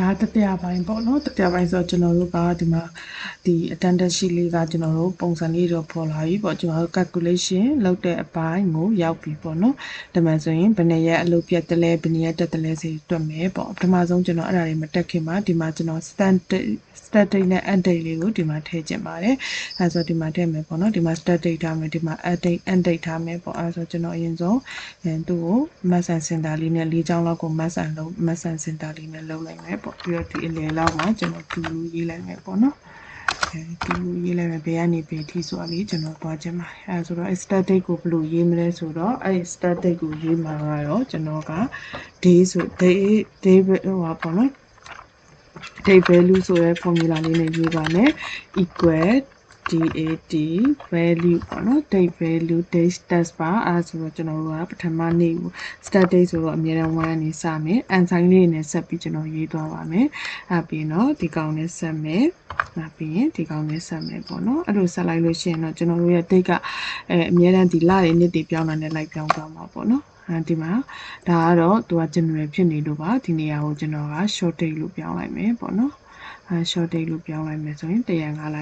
ဒါတတိယပိုင်းပေါ့နော်တတိယပိုင်းဆိုတော့ကျွန်တော်တို့ကဒီမှာဒီ attendance sheet လေးကကျွန်တော်တို့ပုံစံလေးတော့ပေါ်လာပြီပေါ့ကျွန်တော်တို့ calculation လုပ်တဲ့အပိုင်းကိုရောက်ပြီပေါ့နော်ဒီမှာဆိုရင်ဘယ်နှစ်ရက်အလုပ်ပြတ်တယ်လဲဘယ်နှစ်ရက်တက်တယ်လဲစီတွက်မယ်ပေါ့ပထမဆုံးကျွန်တော်အဲ့ဒါတွေမတက်ခင်မှာဒီမှာကျွန်တော် standard start date နဲ့ end date လေးကိုဒီမှာထည့်ခြင်းပါတယ်အဲဆိုဒီမှာထည့်မယ်ပေါ့နော်ဒီမှာ start date ထားမယ်ဒီမှာ end date end date ထားမယ်ပေါ့အဲဆိုကျွန်တော်အရင်ဆုံးအဲသူ့ကို mass and center လေးနဲ့၄ချောင်းလောက်ကို mass and လုံး mass and center လေးနဲ့လုံးလိုက်မယ်ပေါ့ပြီးတော့ဒီအလယ်လောက်မှာကျွန်တော်တူလူရေးလိုက်မယ်ပေါ့နော်အဲတူလူရေးလိုက်မယ်ဘယ်ကနေဘယ်ထိဆိုတာလေးကျွန်တော်သွားခြင်းပါတယ်အဲဆိုတော့ start date ကိုဘယ်လိုရေးမလဲဆိုတော့အဲ start date ကိုရေးမှာကတော့ကျွန်တော်က day ဆို day day ဟိုပါပေါ့နော် date value ဆိုတဲ့ formula လေးနဲ့ရေးပါမယ် equal DAT value ပေါ့နော် date value date test ပါအဲဒါဆိုတော့ကျွန်တော်တို့ကပထမနေ့ကို start date ဆိုတော့အများအား1နေစမယ် and sign လေးနဲ့ဆက်ပြီးကျွန်တော်ရေးသွားပါမယ်အဲပြီးတော့ဒီကောင်နဲ့ဆက်မယ်အဲပြီးရင်ဒီကောင်နဲ့ဆက်မယ်ပေါ့နော်အဲ့လိုဆက်လိုက်လို့ရှိရင်တော့ကျွန်တော်တို့ရဲ့ date ကအဲအများအားဒီလတွေနှစ်တွေပြောင်းတာနဲ့လိုက်ပြောင်းသွားမှာပေါ့နော်အဲဒီမှာဒါကတော့သူက general ဖြစ်နေလို့ပါဒီနေရာကိုကျွန်တော်က short date လို့ပြောင်းလိုက်မယ်ပေါ့နော်အဲ short date လို့ပြောင်းလိုက်မယ်ဆိုရင်105လ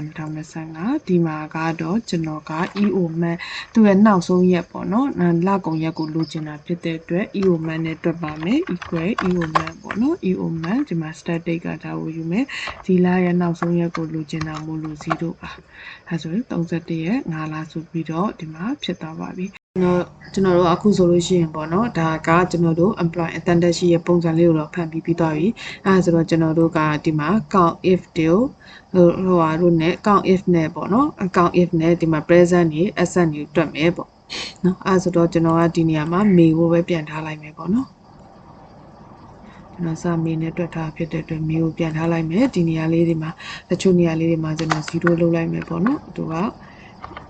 2025ဒီမှာကတော့ကျွန်တော်က EO man သူရဲ့နောက်ဆုံးရက်ပေါ့နော်လကုန်ရက်ကိုလိုချင်တာဖြစ်တဲ့အတွက် EO man နဲ့တွက်ပါမယ် equal EO man ပေါ့နော် EO man ဒီမှာ start date ကဒါကိုယူမယ်ဒီလရဲ့နောက်ဆုံးရက်ကိုလိုချင်တာမို့လို့0ပါအဲဆိုရင်31ရက်5လဆိုပြီးတော့ဒီမှာဖြစ်သွားပါပြီကျွ န်တော်ကျွန်တော်တို့အခုဆိုလို့ရှိရင်ပေါ့နော်ဒါကကျွန်တော်တို့ employee attendance ရှိရဲ့ပုံစံလေးကိုတော့ဖန်ပြီးပြီးသွားပြီအဲဒါဆိုတော့ကျွန်တော်တို့ကဒီမှာ count if တူဟိုဟိုဟာတို့နဲ့ count if နဲ့ပေါ့နော် count if နဲ့ဒီမှာ present နေ asset နေတွက်မယ်ပေါ့နော်အဲဒါဆိုတော့ကျွန်တော်ကဒီနေရာမှာ may ကိုပဲပြန်ထားလိုက်မယ်ပေါ့နော်ကျွန်တော်စာမေးနဲ့တွက်ထားဖြစ်တဲ့အတွက်မေးကိုပြန်ထားလိုက်မယ်ဒီနေရာလေးတွေမှာတချို့နေရာလေးတွေမှာကျွန်တော်0လုပ်လိုက်မယ်ပေါ့နော်သူက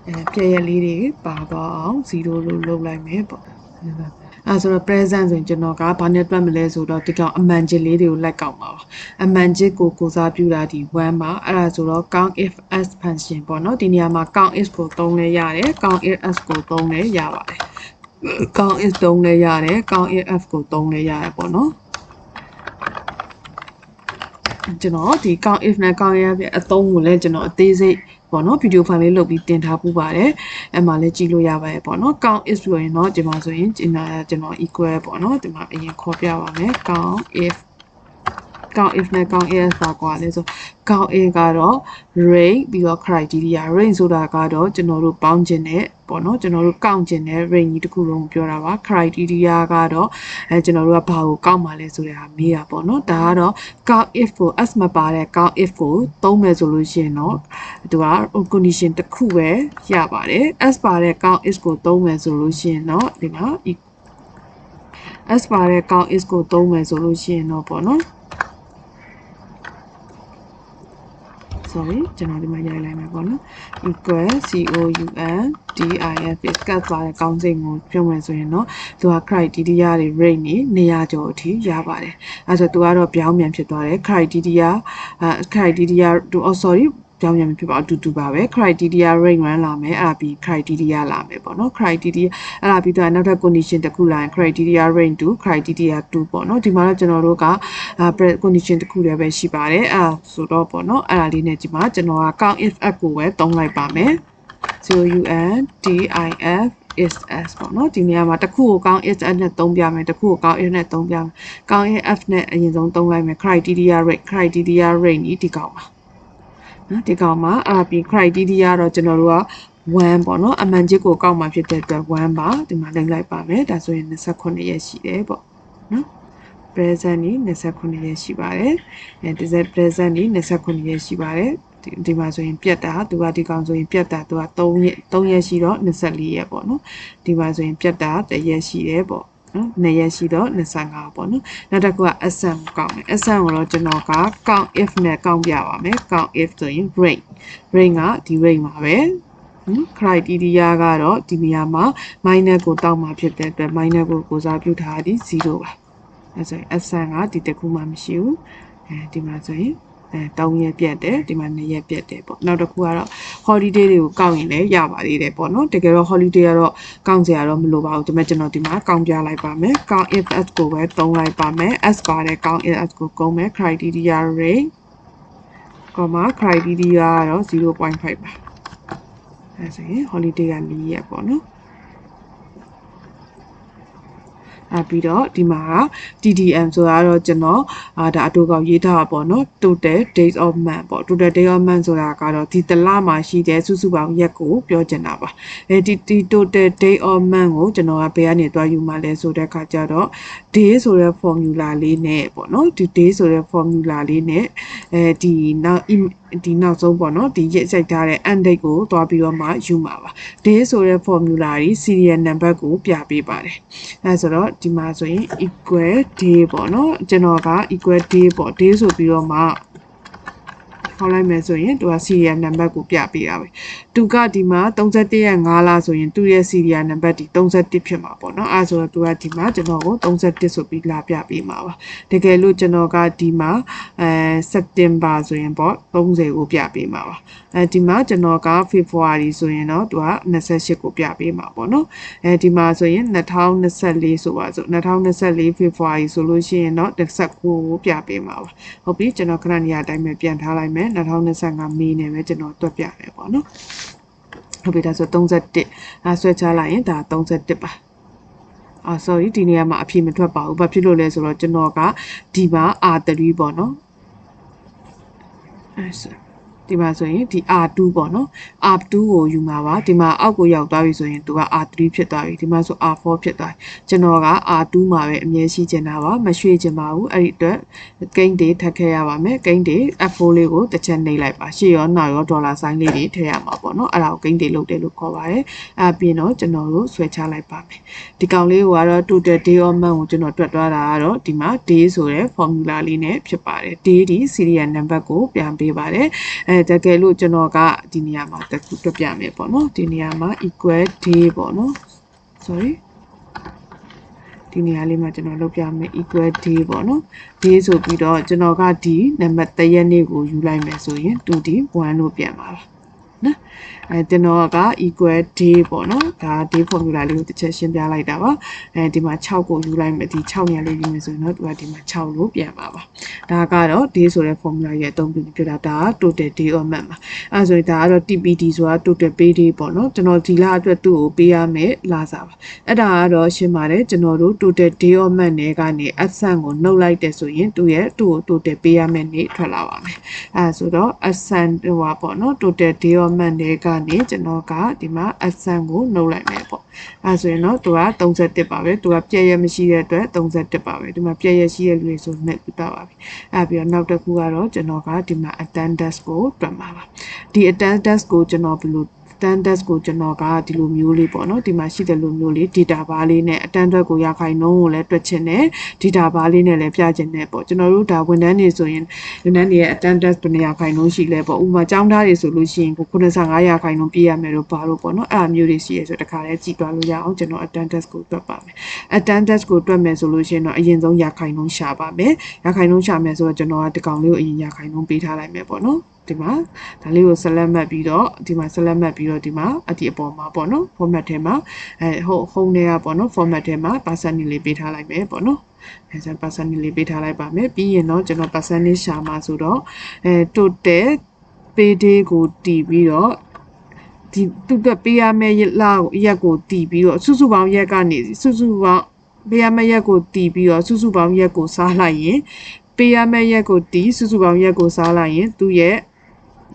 အဲပြည့်ရလေးတွေပါသွားအောင်0လို့လုပ်လိုက်မယ်ပေါ့အဲဆိုတော့ present ဆိုရင်ကျွန်တော်ကဘာနဲ့တွက်မလဲဆိုတော့ဒီကောင်အမှန်ချစ်လေးတွေကိုလက်ကောက်ပါပါအမှန်ချစ်ကိုကိုစားပြုတာဒီ1ပါအဲ့ဒါဆိုတော့ count if s function ပေါ့နော်ဒီနေရာမှာ count if ကိုသုံးလဲရတယ် count if s ကိုသုံးလဲရပါတယ် count if သုံးလဲရတယ် count if f ကိုသုံးလဲရတယ်ပေါ့နော်ကျွန်တော်ဒီ count if နဲ့ count if ရဲ့အသုံးကိုလည်းကျွန်တော်အသေးစိတ် ပေါ့နော်ဗီဒီယိုဖိုင်လေးလုပ်ပြီးတင်ထားပူပါတယ်အဲ့မှာလည်းကြည့်လို့ရပါတယ်ပေါ့နော် count if ဆိုရင်တော့ဒီမှာဆိုရင်ကျွန်တော်ကျွန်တော် equal ပေါ့နော်ဒီမှာအရင်ခေါ်ပြပါမယ် count if count if နဲ့ count as ပါကွာလဲဆို count a ကတော့ range ပြီးတော့ criteria range ဆိုတာကတော့ကျွန်တော်တို့ပေါင်းခြင်းနဲ့ပေါ့နော်ကျွန်တော်တို့ကောက်ခြင်းနဲ့ range ကြီးတစ်ခုလုံးပြောတာပါ criteria ကတော့အဲကျွန်တော်တို့ကဘာကိုကောက်မှလဲဆိုတဲ့ဟာမေးတာပေါ့နော်ဒါကတော့ count if ကို s မပါတဲ့ count if ကိုသုံးမယ်ဆိုလို့ရှိရင်တော့သူက condition တစ်ခုပဲရပါတယ် s ပါတဲ့ count if ကိုသုံးမယ်ဆိုလို့ရှိရင်တော့ဒီမှာ s ပါတဲ့ count if ကိုသုံးမယ်ဆိုလို့ရှိရင်တော့ပေါ့နော် sorry ကျွန်တော်ဒီမှာရိုက်လိုက်မယ်ပေါ့နော် equal coun dif is cut ပါတဲ့ကောင်းစိတ်ကိုပြုံးမယ်ဆိုရင်တော့သူက criteria တွေ rate နေနေရာကျော်အထိရပါတယ်အဲဆိုသူကတော့ပြောင်းပြန်ဖြစ်သွားတယ် criteria အဲ criteria oh sorry ပြောင်းပြန်ဖြစ်ပါအတူတူပါပဲ criteria rank 1လာမယ်အဲ့ဒါပြီး criteria လာမယ်ပေါ့နော် criteria အဲ့ဒါပြီးတော့နောက်ထပ် condition တစ်ခုလာရင် criteria rank 2 criteria 2ပေါ့နော်ဒီမှာတော့ကျွန်တော်တို့က condition တစ်ခုတည်းပဲရှိပါတယ်အဲ့ဒါဆိုတော့ပေါ့နော်အဲ့ဒါလေးနဲ့ဒီမှာကျွန်တော်က count if f ကိုပဲသုံးလိုက်ပါမယ် COUN DIF is s ပေါ့နော်ဒီနေရာမှာတစ်ခုကိုကောင်း is s နဲ့သုံးပြမယ်တစ်ခုကိုကောင်း is နဲ့သုံးပြမယ်ကောင်း f နဲ့အရင်ဆုံးသုံးလိုက်မယ် criteria rate criteria rate นี่ဒီကောင်ပါ နော်ဒီကောင်မှာအာပြီး criteria တော့ကျွန်တော်တို့က1ပေါ့နော်အမှန်ချစ်ကိုကောက်မှာဖြစ်တဲ့အတွက်1ပါဒီမှာလိမ့်လိုက်ပါမယ်ဒါဆိုရင်29ရက်ရှိတယ်ပေါ့နော် present นี่29ရက်ရှိပါတယ်အဲ present นี่29ရက်ရှိပါတယ်ဒီဒီမှာဆိုရင်ပြတ်တာသူကဒီကောင်ဆိုရင်ပြတ်တာသူက3ရက်3ရက်ရှိတော့24ရက်ပေါ့နော်ဒီမှာဆိုရင်ပြတ်တာ1ရက်ရှိတယ်ပေါ့ နော်2ရက်ရှိတော့25ပေါ့နော်နောက်တစ်ခုက sum ကောက်မယ် sum ကိုတော့ကျွန်တော်က count if နဲ့ကောက်ပြပါမယ် count if ဆိုရင် range range ကဒီ range ပါပဲနော် criteria ကတော့ဒီနေရာမှာ minus ကိုတောက်မှာဖြစ်တဲ့အတွက် minus ကိုကိုစားပြုထားသည်0ပါအဲဆိုရင် sum ကဒီတစ်ခုမှမရှိဘူးအဲဒီမှာဆိုရင် အဲ3ရက်ပြတ်တယ်ဒီမှာ2ရက်ပြတ်တယ်ပေါ့နောက်တစ်ခုကတော့ holiday တွေကိုကောက်ရင်လည်းရပါသေးတယ်ပေါ့နော်တကယ်တော့ holiday ကတော့ကောက်ကြရတော့မလိုပါဘူးဒါပေမဲ့ကျွန်တော်ဒီမှာကောက်ပြလိုက်ပါမယ် count if as ကိုပဲသုံးလိုက်ပါမယ် s ပါတဲ့ count if as ကိုကုန်းမယ် criteria rate ကောမ criteria ကတော့0.5ပါအဲဆိုရင် holiday က4ရက်ပေါ့နော် အဲပြီးတော့ဒီမှာက TDM ဆိုတာကတော့ကျွန်တော်အာဒါအတူကောင်ရေးထားတာပေါ့နော် total days of month ပေါ့ total day of month ဆိုတာကတော့ဒီတလမှာရှိတဲ့စုစုပေါင်းရက်ကိုပြောချင်တာပါအဲဒီဒီ total day of month ကိုကျွန်တော်ကဘယ်ကနေတွားယူမှလဲဆိုတဲ့အခါကျတော့ day ဆိုတဲ့ formula လေးနဲ့ပေါ့နော်ဒီ day ဆိုတဲ့ formula လေးနဲ့အဲဒီနောက် ဒီနောက်ဆုံးပေါ့နော်ဒီရိတ်စိုက်ထားတဲ့ end date ကိုတွားပြီးတော့မှယူမှာပါ day ဆိုတဲ့ formula ကြီး serial number ကိုပြပေးပါတယ်အဲဆိုတော့ဒီမှာဆိုရင် equal day ပေါ့နော်ကျွန်တော်က equal day ပေါ့ day ဆိုပြီးတော့မှ ခေါ်လိုက်မယ်ဆိုရင်သူက serial number ကိုပြပေးတာပဲသူကဒီမှာ31ရက်5လဆိုရင်သူ့ရဲ့ serial number ဒီ31ဖြစ်မှာပေါ့နော်အဲဆိုတော့သူကဒီမှာကျွန်တော်ကို31ဆိုပြီးလာပြပေးမှာပါတကယ်လို့ကျွန်တော်ကဒီမှာအဲ September ဆိုရင်ပေါ့30ကိုပြပေးမှာပါအဲဒီမှာကျွန်တော်က February ဆိုရင်တော့သူက28ကိုပြပေးမှာပေါ့နော်အဲဒီမှာဆိုရင်2024ဆိုပါစို့2024 February ဆိုလို့ရှိရင်တော့19ကိုပြပေးမှာပါဟုတ်ပြီကျွန်တော်ခဏနေရာအတိုင်းပဲပြန်ထားလိုက်မယ်2025မေနဲ့ပဲကျွန်တော်တွက်ပြမယ်ပေါ့နော်ဟုတ်ပြီဒါဆို31အဲဆွဲချလိုက်ရင်ဒါ31ပါအာ sorry ဒီနေရာမှာအဖြေမထွက်ပါဘူးဘာဖြစ်လို့လဲဆိုတော့ကျွန်တော်ကဒီမှာ R3 ပေါ့နော်အဲဆို ဒီမှာဆိုရင်ဒီ R2 ပေါ့နော် R2 ကိုယူမှာပါဒီမှာအောက်ကိုရောက်သွားပြီဆိုရင်သူက R3 ဖြစ်သွားပြီဒီမှာဆို R4 ဖြစ်သွားပြီကျွန်တော်က R2 မှာပဲအမြဲရှိချင်တာပါမရွှေ့ချင်ပါဘူးအဲ့ဒီအတွက်ဂိမ်းတွေထပ်ခဲ့ရပါမယ်ဂိမ်းတွေ F4 လေးကိုတစ်ချက်နှိပ်လိုက်ပါရှေ့ရောနောက်ရောဒေါ်လာဆိုင်လေးတွေထည့်ရမှာပေါ့နော်အဲ့ဒါကိုဂိမ်းတွေလုပ်တယ်လို့ခေါ်ပါတယ်အဲ့ပြင်တော့ကျွန်တော်တို့ဆွဲချလိုက်ပါမယ်ဒီကောင်လေးကိုကတော့ total day of month ကိုကျွန်တော်တွက်သွားတာကတော့ဒီမှာ day ဆိုတဲ့ formula လေးနဲ့ဖြစ်ပါတယ် day ဒီ serial number ကိုပြန်ပေးပါတယ်အဲတကယ်လို့ကျွန်တော်ကဒီနေရာမှာတခုတွက်ပြမယ်ပေါ့နော်ဒီနေရာမှာ equal day ပေါ့နော် sorry ဒီနေရာလေးမှာကျွန်တော်လုပ်ပြမယ် equal day ပေါ့နော် day ဆိုပြီးတော့ကျွန်တော်ကဒီနံပါတ်3ရက်နေ့ကိုယူလိုက်မယ်ဆိုရင်2ဒီ1လို့ပြန်ပါပါ နော်အဲကျွန်တော်က equal day ပေါ့နော်ဒါ day formula လေးကိုတစ်ချက်ရှင်းပြလိုက်တာပါအဲဒီမှာ6ကိုယူလိုက်မယ်ဒီ6ညလေးယူမယ်ဆိုရင်တော့သူကဒီမှာ6လို့ပြန်ပါပါဒါကတော့ day ဆိုတဲ့ formula ရဲ့အသုံးပြုပြတာဒါက total day of month ပါအဲဆိုရင်ဒါကတော့ TPD ဆိုတာ total pay day ပေါ့နော်ကျွန်တော်ဒီလအတွက်သူ့ကိုပေးရမယ်လာစားပါအဲ့ဒါကတော့ရှင်းပါတယ်ကျွန်တော်တို့ total day of month နဲ့ကနေ absent ကိုနှုတ်လိုက်တယ်ဆိုရင်သူ့ရဲ့သူ့ကို total ပေးရမယ်နေ့ထွက်လာပါမယ်အဲဆိုတော့ absent ဟိုပါပေါ့နော် total day of month နဲ့ကနေကျွန်တော်ကဒီမှာ absent ကိုနှုတ်လိုက်မယ်ပေါ့အဲဆိုရင်တော့သူက31ပါပဲသူကပြည့်ရမရှိတဲ့အတွက်31ပါပဲဒီမှာပြည့်ရရှိတဲ့လူတွေဆိုနှစ်ပြတာပါပြီအဲပြီးတော့နောက်တစ်ခုကတော့ကျွန်တော်ကဒီမှာ attendance ကိုတွက်မှာပါဒီ attendance ကိုကျွန်တော်ဘယ်လို standard ကိုကျွန်တော်ကဒီလိုမျိုးလေးပေါ့နော်ဒီမှာရှိတဲ့လိုမျိုးလေး data bar လေးနဲ့ attendance ကိုရခိုင်နှုန်းကိုလည်းတွက်ချင်တယ် data bar လေးနဲ့လည်းပြချင်တယ်ပေါ့ကျွန်တော်တို့ဒါဝန်ထမ်းတွေဆိုရင်ဝန်ထမ်းတွေရဲ့ attendance ဘယ်နှရခိုင်နှုန်းရှိလဲပေါ့ဥပမာကျောင်းသားတွေဆိုလို့ရှိရင်95ရခိုင်နှုန်းပြရမယ်လို့ပါလို့ပေါ့နော်အဲ့အမျိုးတွေရှိရဆိုတခါလဲကြည်သွားလို့ရအောင်ကျွန်တော် attendance ကိုတွက်ပါမယ် attendance ကိုတွက်မယ်ဆိုလို့ရှိရင်တော့အရင်ဆုံးရခိုင်နှုန်းရှာပါမယ်ရခိုင်နှုန်းရှာမယ်ဆိုတော့ကျွန်တော်ကဒီကောင်လေးကိုအရင်ရခိုင်နှုန်းပေးထားလိုက်မယ်ပေါ့နော် ဒီမှာဒါလေးကို select မှတ်ပြီးတော့ဒီမှာ select မှတ်ပြီးတော့ဒီမှာအဒီအပေါ်မှာပေါ့နော် format ထဲမှာအဲဟို home တွေကပေါ့နော် format ထဲမှာ percentage လေးပေးထားလိုက်မယ်ပေါ့နော်အဲဆို percentage လေးပေးထားလိုက်ပါမယ်ပြီးရင်တော့ကျွန်တော် percentage ရှာမှာဆိုတော့အဲ total pay day ကိုတည်ပြီးတော့ဒီသူ့အတွက်ပေးရမယ့်လောက်ရက်ကိုတည်ပြီးတော့စုစုပေါင်းရက်ကနေစုစုပေါင်းပေးရမယ့်ရက်ကိုတည်ပြီးတော့စုစုပေါင်းရက်ကိုစားလိုက်ရင်ပေးရမယ့်ရက်ကိုတည်စုစုပေါင်းရက်ကိုစားလိုက်ရင်သူ့ရဲ့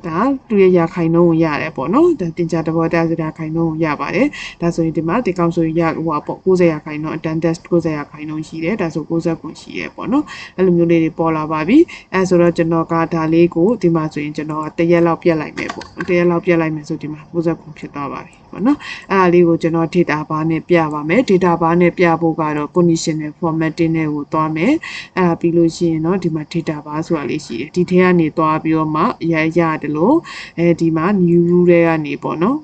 ဒါသူရဲ့ရာခိုင်နှုန်းကိုရတယ်ပေါ့နော်ဒါတင်ကြတဘောတာစရာခိုင်နှုန်းကိုရပါတယ်ဒါဆိုရင်ဒီမှာဒီကောင်ဆိုရင်ရဟိုပါပေါ့90ရာခိုင်နှုန်း attendance 90ရာခိုင်နှုန်းရှိတယ်ဒါဆို90ခွန်ရှိတယ်ပေါ့နော်အဲ့လိုမျိုးလေးတွေပေါ်လာပါပြီအဲဆိုတော့ကျွန်တော်ကဒါလေးကိုဒီမှာဆိုရင်ကျွန်တော်ကတရက်လောက်ပြတ်လိုက်မယ်ပေါ့တရက်လောက်ပြတ်လိုက်မယ်ဆိုဒီမှာ90ခွန်ဖြစ်သွားပါပြီပေါ့နော်အဲ့ဒါလေးကိုကျွန်တော် data bar နဲ့ပြပါမယ် data bar နဲ့ပြဖို့ကတော့ conditional formatting နဲ့ကိုသွားမယ်အဲ့ဒါပြီးလို့ရှိရင်တော့ဒီမှာ data bar ဆိုတာလေးရှိတယ်ဒီထဲကနေသွားပြီးတော့မှရရတယ်လို့အဲဒီမှာ new rule တွေကနေပေါ့နော်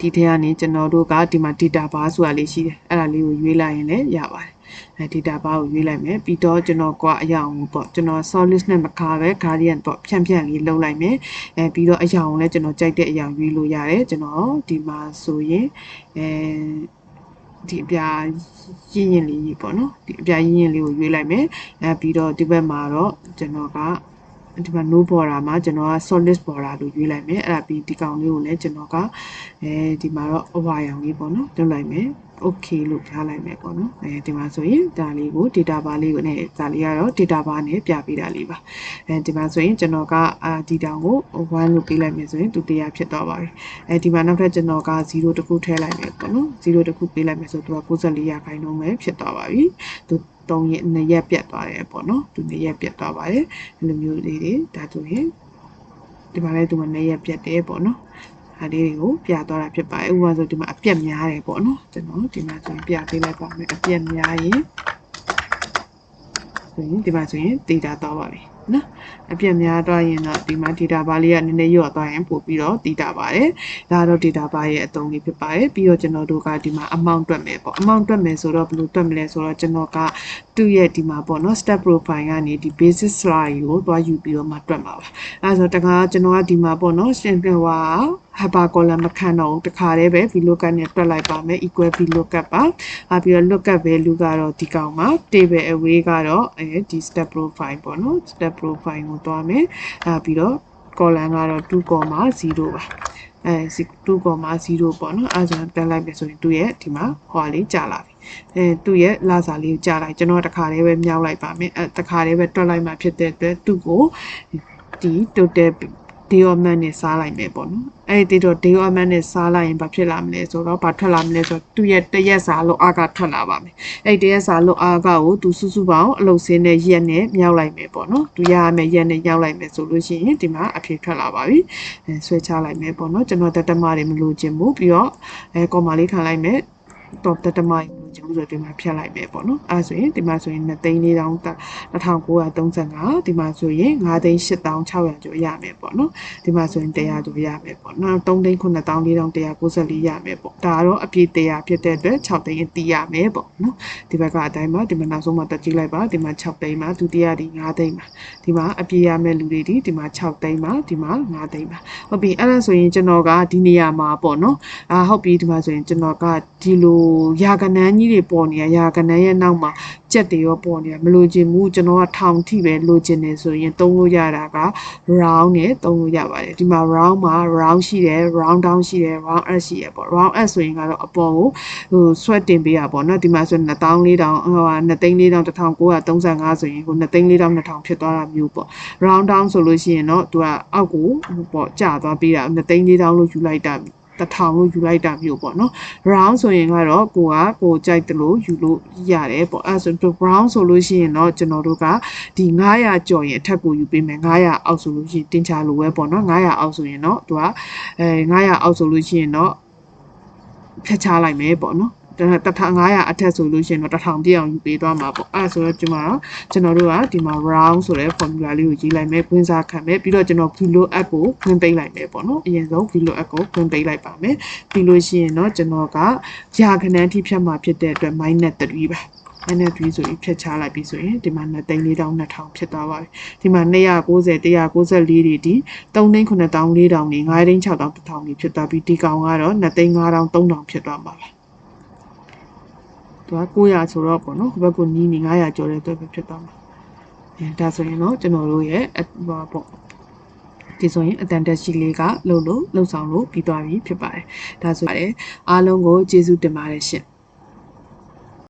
ဒီထဲကနေကျွန်တော်တို့ကဒီမှာ data bar ဆိုတာလေးရှိတယ်အဲ့ဒါလေးကိုရွေးလိုက်ရင်လည်းရပါတယ်အဲ data bar ကိုရွေးလိုက်မယ်ပြီးတော့ကျွန်တော်ကအရာအောင်ပေါ့ကျွန်တော် solid နဲ့မခါပဲ guardian ပေါ့ဖြန့်ဖြန့်လေးလုပ်လိုက်မယ်အဲပြီးတော့အရာအောင်လည်းကျွန်တော်ကြိုက်တဲ့အရာရွေးလို့ရတယ်ကျွန်တော်ဒီမှာဆိုရင်အဲဒီအပြာရင်းရင်လေးပေါ့နော်ဒီအပြာရင်းရင်လေးကိုရွေးလိုက်မယ်အဲပြီးတော့ဒီဘက်မှာတော့ကျွန်တော်က ဒီမှာ no border မှာကျွန်တော်က solid border လို့ရွေးလိုက်မယ်အဲ့ဒါပြီးဒီကောင်လေးကိုလည်းကျွန်တော်ကအဲဒီမှာတော့အဝါရောင်လေးပေါ့နော်လုပ်လိုက်မယ် okay လို့ထားလိုက်မယ်ပေါ့နော်အဲဒီမှာဆိုရင်ဒါလေးကို data bar လေးကိုနဲ့ဒါလေးကတော့ data bar နဲ့ပြပေးတာလေးပါအဲဒီမှာဆိုရင်ကျွန်တော်ကအာဒီတောင်ကို1လို့ပေးလိုက်မယ်ဆိုရင်သူတရားဖြစ်သွားပါပြီအဲဒီမှာနောက်ထပ်ကျွန်တော်က0တခုထည့်လိုက်မယ်ပေါ့နော်0တခုပေးလိုက်မယ်ဆိုတော့သူက94ရာခိုင်နှုန်းပဲဖြစ်သွားပါပြီသူ 3ရက်2ရက်ပြတ်သွားတယ်ပေါ့နော်သူ2ရက်ပြတ်သွားပါတယ်ဒီလိုမျိုးလေးတွေဒါဆိုရင်ဒီမှာလည်းသူက2ရက်ပြတ်တယ်ပေါ့နော်အားလေးတွေကိုပြသွားတာဖြစ်ပါတယ်ဥပမာဆိုဒီမှာအပြက်များတယ်ပေါ့နော်ကျွန်တော်ဒီမှာဆိုရင်ပြပေးလိုက်ပါမယ်အပြက်များရင်ဆိုရင်ဒီမှာဆိုရင် data သွားပါပြီ နော်အပြက်များသွားရင်တော့ဒီမှာ data bar လေးကနည်းနည်းရော့သွားရင်ပို့ပြီးတော့ data ပါတယ်ဒါကတော့ data bar ရဲ့အသုံးလေးဖြစ်ပါတယ်ပြီးတော့ကျွန်တော်တို့ကဒီမှာ amount တွက်မယ်ပေါ့ amount တွက်မယ်ဆိုတော့ဘယ်လိုတွက်မလဲဆိုတော့ကျွန်တော်က သူ့ရဲ့ဒီမှာပေါ့နော် step profile ကနေဒီ basic slide ကိုတွားယူပြီးတော့မှတွက်မှာပါအဲဆိုတော့တခါကျွန်တော်ကဒီမှာပေါ့နော်ရှင်းပြပါ hyper column မခံတော့ဘူးတခါတည်းပဲ vlookup နဲ့တွက်လိုက်ပါမယ် equal vlookup ပါအာပြီးတော့ lookup value ကတော့ဒီကောင်မှာ table away ကတော့အဲဒီ step profile ပေါ့နော် step profile ကိုတွားမယ်အာပြီးတော့ column ကတော့2.0ပါ အဲ2.0ပေါ့နော်အဲဆိုတက်လိုက်ပြီဆိုရင်သူ့ရဲ့ဒီမှာဟွာလေးကြာလာပြီအဲသူ့ရဲ့လာစာလေးကိုကြာလိုက်ကျွန်တော်တခါတည်းပဲမြောက်လိုက်ပါမယ်အဲတခါတည်းပဲတွက်လိုက်မှဖြစ်တဲ့အတွက်သူ့ကိုဒီ total day of month နဲ့စားလိုက်မယ်ပေါ့နော်အဲ့ဒီတော့ day of month နဲ့စားလိုက်ရင်ဘာဖြစ်လာမလဲဆိုတော့ဘာထွက်လာမလဲဆိုတော့သူ့ရဲ့တရက်စာလို့အားကထွက်လာပါမယ်အဲ့ဒီတရက်စာလို့အားကကိုသူစုစုပေါင်းအလုပ်စင်းနဲ့ရက်နဲ့မြောက်လိုက်မယ်ပေါ့နော်သူရရမယ်ရက်နဲ့ရောက်လိုက်မယ်ဆိုလို့ရှိရင်ဒီမှာအဖြေထွက်လာပါပြီအဲဆွဲချလိုက်မယ်ပေါ့နော်ကျွန်တော်တတမတွေမလို့ခြင်းဘူးပြီးတော့အဲကော်မာလေးခံလိုက်မယ်တော့တတမတွေ ကျုံးဆိုဒီမှာဖြတ်လိုက်မယ်ပေါ့နော်အဲဆိုရင်ဒီမှာဆိုရင်2သိန်း၄တောင်း1935ဒီမှာဆိုရင်5သိန်း8600ကျော်ရမယ်ပေါ့နော်ဒီမှာဆိုရင်100ကျော်ရမယ်ပေါ့နော်3သိန်း9494ရမယ်ပေါ့ဒါကတော့အပြည့်100ဖြစ်တဲ့အတွက်6သိန်းအတီးရမယ်ပေါ့နော်ဒီဘက်ကအတိုင်းမှာဒီမှာနောက်ဆုံးမှာတက်ကြည့်လိုက်ပါဒီမှာ6သိန်းမှာဒုတိယဒီ5သိန်းမှာဒီမှာအပြည့်ရမယ်လူတွေဒီဒီမှာ6သိန်းမှာဒီမှာ5သိန်းမှာဟုတ်ပြီအဲ့ဒါဆိုရင်ကျွန်တော်ကဒီနေရာမှာပေါ့နော်အာဟုတ်ပြီဒီမှာဆိုရင်ကျွန်တော်ကဒီလိုရာကနန်းကြီးတွေပေါ်နေရရာကနန်းရဲ့နောက်မှာကြက်တွေရောပေါ်နေရမလို့ခြင်းဘူးကျွန်တော်ကထောင်ထိပဲလိုချင်နေဆိုရင်သုံးလို့ရတာက round နဲ့သုံးလို့ရပါတယ်ဒီမှာ round မှာ round ရှိတယ် round down ရှိတယ် round up ရှိရပေါ့ round up ဆိုရင်ကတော့အပေါ်ကိုဟို sweat တင်ပေးရပေါ့နော်ဒီမှာဆို2400ဟိုဟာ2,435ဆိုရင်ဟို2,42000ဖြစ်သွားတာမျိုးပေါ့ round down ဆိုလို့ရှိရင်တော့သူကအောက်ကိုပေါ့ကျသွားပေးတာ2,400လို့ယူလိုက်တာ တထောင်လို့ယူလိုက်တာမျိုးပေါ့နော် round ဆိုရင်ကတော့ကိုကကိုကြိုက်တယ်လို့ယူလို့ရတယ်ပေါ့အဲဆိုတော့ brown ဆိုလို့ရှိရင်တော့ကျွန်တော်တို့ကဒီ900ကျော်ရင်အထက်ကိုယူပေးမယ်900အောက်ဆိုလို့ရှိရင်တင်ချလို့ပဲပေါ့နော်900အောက်ဆိုရင်တော့သူကအဲ900အောက်ဆိုလို့ရှိရင်တော့ဖြတ်ချလိုက်မယ်ပေါ့နော် 1500အထက်ဆိုလို့ရှိရင်တော့1000ပြည့်အောင်ယူပေးသွားမှာပေါ့အဲဆိုတော့ကျွန်တော်ကျွန်တော်တို့ကဒီမှာ round ဆိုတဲ့ formula လေးကိုရေးလိုက်မယ်ဝင်စားခံမယ်ပြီးတော့ကျွန်တော် kilo app ကိုဖွင့်ပေးလိုက်မယ်ပေါ့နော်အရင်ဆုံး kilo app ကိုဖွင့်ပေးလိုက်ပါမယ်ပြီးလို့ရှိရင်တော့ကျွန်တော်ကရာခဏန်းထိဖြတ်မှာဖြစ်တဲ့အတွက် minus 3ပါအဲ့နဲ့3ဆိုပြီးဖြတ်ချလိုက်ပြီဆိုရင်ဒီမှာ2သိန်း4200ဖြစ်သွားပါပြီဒီမှာ290 194တွေဒီ3သိန်း9400 4000နေ5သိန်း6000 1000နေဖြစ်သွားပြီဒီကောင်ကတော့2သိန်း5000 3000ဖြစ်သွားမှာပါ သူက900ဆိုတော့ပေါ့နော်ဟိုဘက်ကနီးနေ900ကျော်တဲ့အတွက်ပဲဖြစ်သွားမှာအဲဒါဆိုရင်တော့ကျွန်တော်တို့ရဲ့ဟိုပေါ့ဒီဆိုရင်အတန်တက်ရှိလေးကလှုပ်လို့လှုပ်ဆောင်လို့ပြီးသွားပြီဖြစ်ပါတယ်ဒါဆိုရင်အားလုံးကိုကျေးဇူးတင်ပါတယ်ရှင်